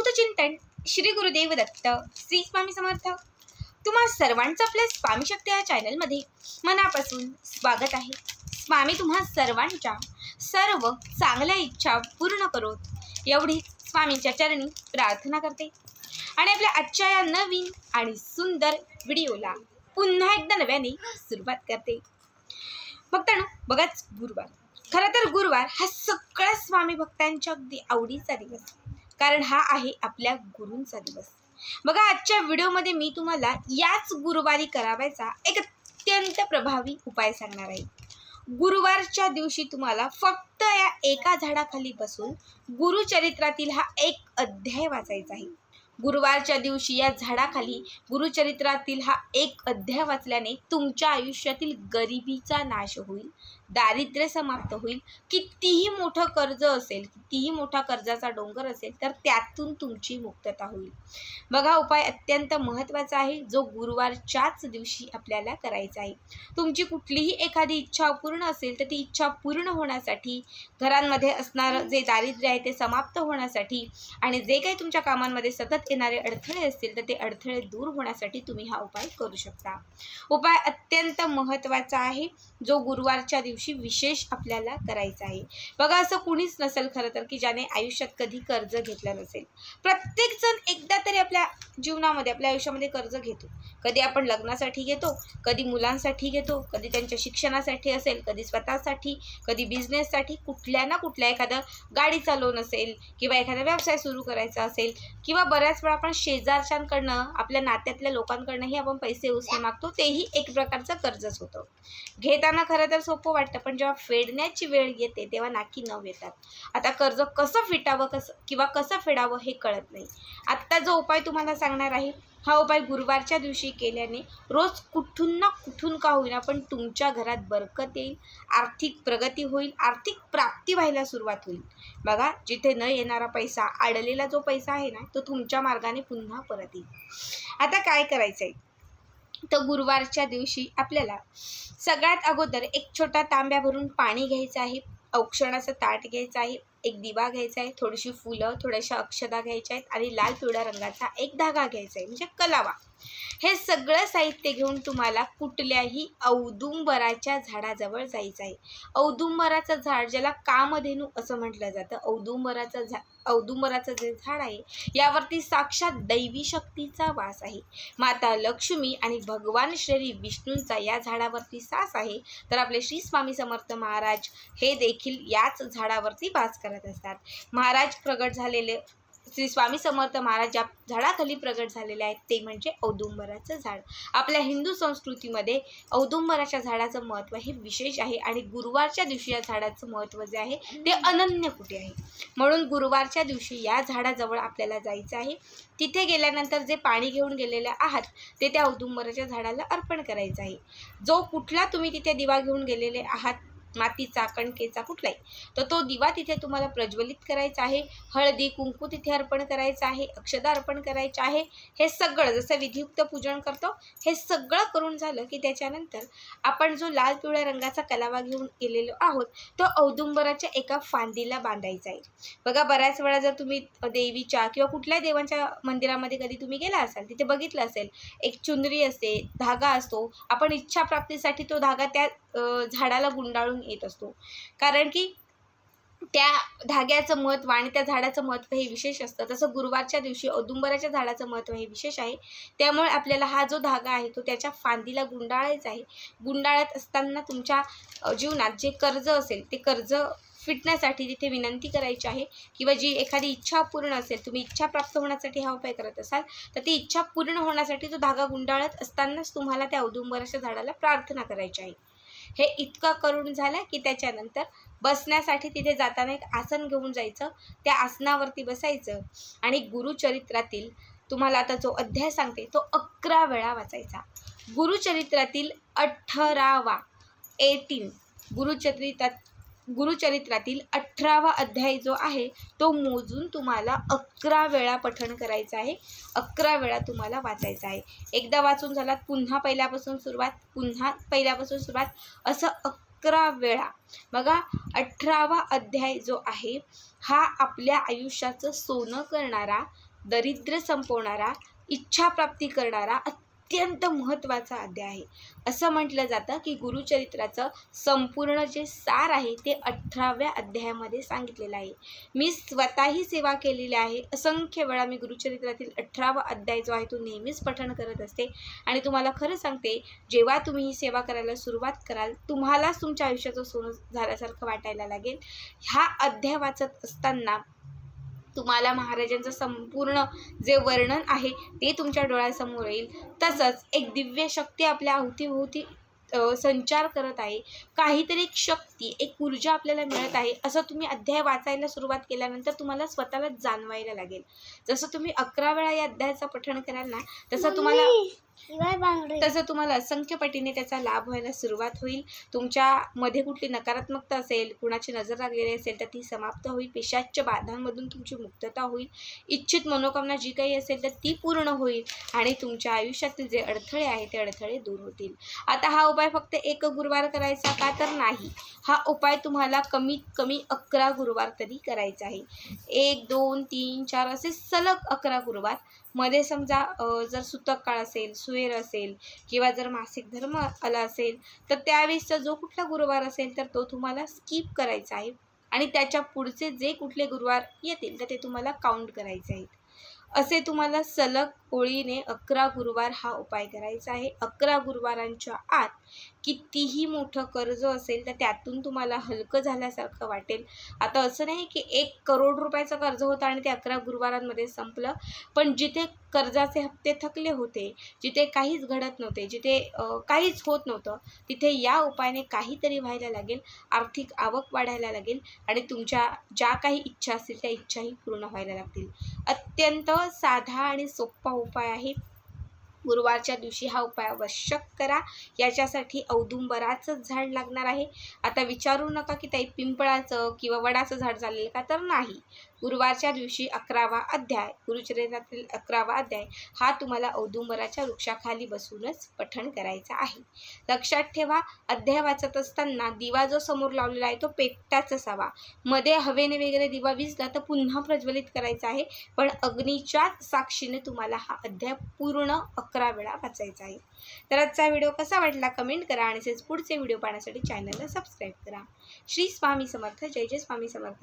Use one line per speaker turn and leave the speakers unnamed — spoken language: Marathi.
अवधूत श्री गुरुदेव दत्त श्री स्वामी समर्थ. तुम्हा सर्वांचं आपल्या स्वामी शक्ती या चॅनलमध्ये मनापासून स्वागत आहे. स्वामी तुम्हा सर्वांच्या सर्व चांगल्या इच्छा पूर्ण करोत. एवढीच स्वामींच्या चरणी प्रार्थना करते. आणि आपल्या आजच्या या नवीन आणि सुंदर व्हिडिओला पुन्हा एकदा नव्याने सुरुवात करते. भक्तांनो बघाच गुरुवार. खरं तर गुरुवार हा सगळ्या स्वामी भक्तांच्या अगदी आवडीचा दिवस. कारण हा आहे आपल्या गुरूंचा दिवस. बघा आजच्या व्हिडिओमध्ये मी तुम्हाला याच गुरुवारी करावायचा एक अत्यंत प्रभावी उपाय सांगणार आहे. गुरुवारच्या दिवशी तुम्हाला फक्त या एका झाडाखाली बसून गुरुचरित्रातील हा एक अध्याय वाचायचा आहे. गुरुवारच्या दिवशी या झाडाखाली गुरुचरित्रातील हा एक अध्याय वाचल्याने तुमच्या आयुष्यातील गरिबीचा नाश होईल. दारिद्र्य समाप्त होईल. कितीही मोठं कर्ज असेल कितीही मोठा कर्जाचा डोंगर असेल तर त्यातून तुमची मुक्तता होईल. बघा उपाय अत्यंत महत्त्वाचा आहे जो गुरुवारच्याच दिवशी आपल्याला करायचा आहे. तुमची कुठलीही एखादी इच्छा अपूर्ण असेल तर ती इच्छा पूर्ण होण्यासाठी घरांमध्ये असणारं जे दारिद्र्य आहे ते समाप्त होण्यासाठी आणि जे काही तुमच्या कामांमध्ये सतत येणारे अडथळे असतील तर ते अडथळे दूर होण्यासाठी तुम्ही हा उपाय करू शकता. उपाय अत्यंत महत्त्वाचा आहे जो गुरुवारच्या दिवशी विशेष आपल्याला करायचा आहे. बघा असं कुणीच नसेल खरं तर की ज्याने आयुष्यात कधी कर्ज घेतलं नसेल. प्रत्येकजण एकदा तरी आपल्या जीवनामध्ये आपल्या आयुष्यामध्ये कर्ज घेतो. कधी आपण लग्नासाठी घेतो कधी मुलांसाठी घेतो कधी त्यांच्या शिक्षणासाठी असेल कधी स्वतःसाठी कधी बिझनेससाठी कुठल्या ना कुठल्या एखादं गाडीचा लोन असेल किंवा एखादा व्यवसाय सुरू करायचा असेल किंवा बऱ्याच वेळा आपण शेजारच्यांकडनं आपल्या नात्यातल्या लोकांकडनंही आपण पैसे उचलून मागतो तेही एक प्रकारचं कर्जच होतं. घेताना खरं तर सोपं वाटतं. पण जेव्हा फेडण्याची वेळ येते तेव्हा नाकी नव येतात. आता कर्ज कसं फिटावं कसं किंवा कसं फेडावं हे कळत नाही. आत्ता जो उपाय तुम्हाला सांगणार आहे हा उपाय गुरुवारच्या दिवशी केल्याने रोज कुठून ना कुठून का होईना पण तुमच्या घरात बरकत येईल आर्थिक प्रगती होईल आर्थिक प्राप्ती व्हायला सुरुवात होईल. बघा जिथे न येणारा पैसा अडलेला जो पैसा आहे ना तो तुमच्या मार्गाने पुन्हा परत येईल. आता काय करायचं आहे तर गुरुवारच्या दिवशी आपल्याला सगळ्यात अगोदर एक छोटा तांब्या भरून पाणी घ्यायचं आहे. औक्षणाचं ताट घ्यायचं आहे. एक दिवा घ्यायचा आहे. थोडीशी फुलं थोड्याशा अक्षदा घ्यायच्या आहेत आणि लाल पिवळ्या रंगाचा एक धागा घ्यायचा आहे. म्हणजे कलावा. हे सगळं साहित्य घेऊन तुम्हाला कुठल्याही औदुंबराच्या झाडाजवळ जायचं आहे. औदुंबराचं झाड ज्याला कामधेनू असं म्हटलं जातं. औदुंबराचं झा औदुंबराचं जे झाड आहे यावरती साक्षात दैवी शक्तीचा वास आहे. माता लक्ष्मी आणि भगवान श्री विष्णूंचा या झाडावरती सास आहे तर आपले श्री स्वामी समर्थ महाराज हे देखील याच झाडावरती वास करत असतात. महाराज प्रगट झालेले श्री स्वामी समर्थ महाराज ज्या झाडाखाली प्रगट झालेले आहेत ते म्हणजे औदुंबराचं झाड. आपल्या हिंदू संस्कृतीमध्ये औदुंबराच्या झाडाचं महत्त्व हे विशेष आहे आणि गुरुवारच्या दिवशी या झाडाचं महत्त्व जे आहे ते अनन्य कुठे आहे? म्हणून गुरुवारच्या दिवशी या झाडाजवळ आपल्याला जायचं आहे. तिथे गेल्यानंतर जे पाणी घेऊन गेलेले आहात ते त्या औदुंबराच्या झाडाला अर्पण करायचं आहे. जो कुठला तुम्ही तिथे दिवा घेऊन गेलेले आहात मातीचा कणकेचा कुठलाही तर तो दिवा तिथे तुम्हाला प्रज्वलित करायचा आहे. हळदी कुंकू तिथे अर्पण करायचं आहे अक्षदा अर्पण करायचं आहे. हे सगळं जसं विधियुक्त पूजन करतो हे सगळं करून झालं की त्याच्यानंतर आपण जो लाल पिवळ्या रंगाचा कलावा घेऊन गेलेलो आहोत तो औदुंबराच्या एका फांदीला बांधायचा आहे. बघा बऱ्याच वेळा जर तुम्ही देवीच्या किंवा कुठल्याही देवांच्या मंदिरामध्ये कधी तुम्ही गेला असाल तिथे बघितलं असेल एक चुनरी असते धागा असतो. आपण इच्छा प्राप्तीसाठी तो धागा त्या झाडाला गुंडाळून येत असतो. कारण की त्या धाग्याचं महत्त्व आणि त्या झाडाचं महत्त्व हे विशेष असतं. तसं गुरुवारच्या दिवशी औदुंबराच्या झाडाचं महत्त्व हे विशेष आहे. त्यामुळे आपल्याला हा जो धागा आहे तो त्याच्या फांदीला गुंडाळायचा आहे. गुंडाळत असताना तुमच्या जीवनात जे कर्ज असेल ते कर्ज फिटण्यासाठी तिथे विनंती करायची आहे. किंवा जी एखादी इच्छा पूर्ण असेल तुम्ही इच्छा प्राप्त होण्यासाठी हा उपाय करत असाल तर ती इच्छा पूर्ण होण्यासाठी तो धागा गुंडाळत असतानाच तुम्हाला त्या औदुंबराच्या झाडाला प्रार्थना करायची आहे. हे इतकं करून झालं की त्याच्यानंतर बसण्यासाठी तिथे जाताना एक आसन घेऊन जायचं. त्या आसनावरती बसायचं आणि गुरुचरित्रातील तुम्हाला आता जो अध्याय सांगते तो अकरा वेळा वाचायचा. गुरुचरित्रातील अठरावा एटीन. गुरुचरित्रात गुरुचरित्रातील अठरावा अध्याय जो आहे तो मोजून तुम्हाला अकरा वेळा पठण करायचं आहे. अकरा वेळा तुम्हाला वाचायचं आहे. एकदा वाचून झालात पुन्हा पहिल्यापासून सुरुवात पुन्हा पहिल्यापासून सुरुवात असं अकरा वेळा. बघा अठरावा अध्याय जो आहे हा आपल्या आयुष्याचं सोनं करणारा दरिद्र संपवणारा इच्छाप्राप्ती करणारा अत्यंत महत्त्वाचा अध्याय आहे. असं म्हटलं जातं की गुरुचरित्राचं संपूर्ण जे सार आहे ते अठराव्या अध्यायामध्ये सांगितलेलं आहे. मी स्वतःही सेवा केलेली आहे. असंख्य वेळा मी गुरुचरित्रातील अठरावा अध्याय जो आहे तो नेहमीच पठण करत असते. आणि तुम्हाला खरं सांगते जेव्हा तुम्ही ही सेवा करायला सुरुवात कराल तुम्हालाच तुमच्या आयुष्याचं सोनं झाल्यासारखं वाटायला लागेल. ह्या अध्याय वाचत असताना तुम्हाला महाराजांचं संपूर्ण जे वर्णन आहे ते तुमच्या डोळ्यासमोर येईल. तसंच एक दिव्य शक्ती आपल्या अवतीभोवती अ, संचार करत आहे. काहीतरी एक शक्ती एक ऊर्जा आपल्याला मिळत आहे. असं तुम्ही अध्याय वाचायला सुरुवात केल्यानंतर तुम्हाला स्वतःला जाणवायला लागेल. जसं तुम्ही अकरा वेळा या अध्यायाचं पठण कराल ना तसं तुम्हाला
शिवाय बांगडे.
तसं तुम्हाला असंख्य पटीने त्याचा लाभ व्हायला सुरुवात होईल. तुमच्यामध्ये कुठली नकारात्मकता असेल कुणाची नजर लागलेली असेल तर ती समाप्त होईल. पेशाच्या बाधांमधून तुमची मुक्तता होईल. इच्छित मनोकामना जी काही असेल तर ती पूर्ण होईल आणि तुमच्या आयुष्यातील जे अडथळे आहेत ते अडथळे दूर होतील. आता हा उपाय फक्त एक गुरुवार करायचा का तर नाही. हा उपाय तुम्हाला कमीत कमी अकरा गुरुवार तरी करायचा आहे. एक दोन तीन चार असे सलग अकरा गुरुवार. मध्ये समजा जर सुतक काळ असेल सुएर असेल किंवा जर मासिक धर्म आला असेल तर त्यावेळेसचा जो कुठला गुरुवार असेल तर तो तुम्हाला स्किप करायचा आहे. आणि त्याच्या पुढचे जे कुठले गुरुवार येतील तर ते तुम्हाला काउंट करायचे आहेत. असे तुम्हाला सलग ओळीने अकरा गुरुवार हा उपाय करायचा आहे. अकरा गुरुवारांच्या आत कितीही मोठं कर्ज असेल तर त्यातून तुम्हाला हलकं झाल्यासारखं वाटेल. आता असं नाही की एक करोड रुपयाचं कर्ज होतं आणि ते अकरा गुरुवारांमध्ये संपलं पण जिथे कर्जाचे हप्ते थकले होते जिथे काहीच घडत नव्हते जिथे काहीच होत नव्हतं तिथे या उपायाने काहीतरी व्हायला लागेल आर्थिक आवक वाढायला लागेल आणि तुमच्या ज्या काही इच्छा असतील त्या इच्छाही पूर्ण व्हायला लागतील. अत्यंत साधा आणि सोपा उपाय आहे. गुरुवारच्या दिवशी हा उपाय आवश्यक करा. याच्यासाठी औदुंबराचंच झाड लागणार आहे. आता विचारू नका की ताई पिंपळाचं किंवा वडाचं झाड चालेल का? तर नाही. गुरुवारच्या दिवशी अकरावा अध्याय गुरुचरित्रातील अकरावा अध्याय हा तुम्हाला औदुंबराच्या वृक्षाखाली बसूनच पठण करायचा आहे. लक्षात ठेवा अध्याय वाचत असताना दिवा जो समोर लावलेला आहे तो पेटताच असावा. मध्ये हवेने वगैरे दिवा विजला तर पुन्हा प्रज्वलित करायचा आहे पण अग्नीच्याच साक्षीने तुम्हाला हा अध्याय पूर्ण अकरा वेळा वाचायचा आहे. तर आजचा व्हिडिओ कसा वाटला कमेंट करा आणि तसेच पुढचे व्हिडिओ पाहण्यासाठी चॅनलला सबस्क्राईब करा. श्री स्वामी समर्थ जय जय स्वामी समर्थ.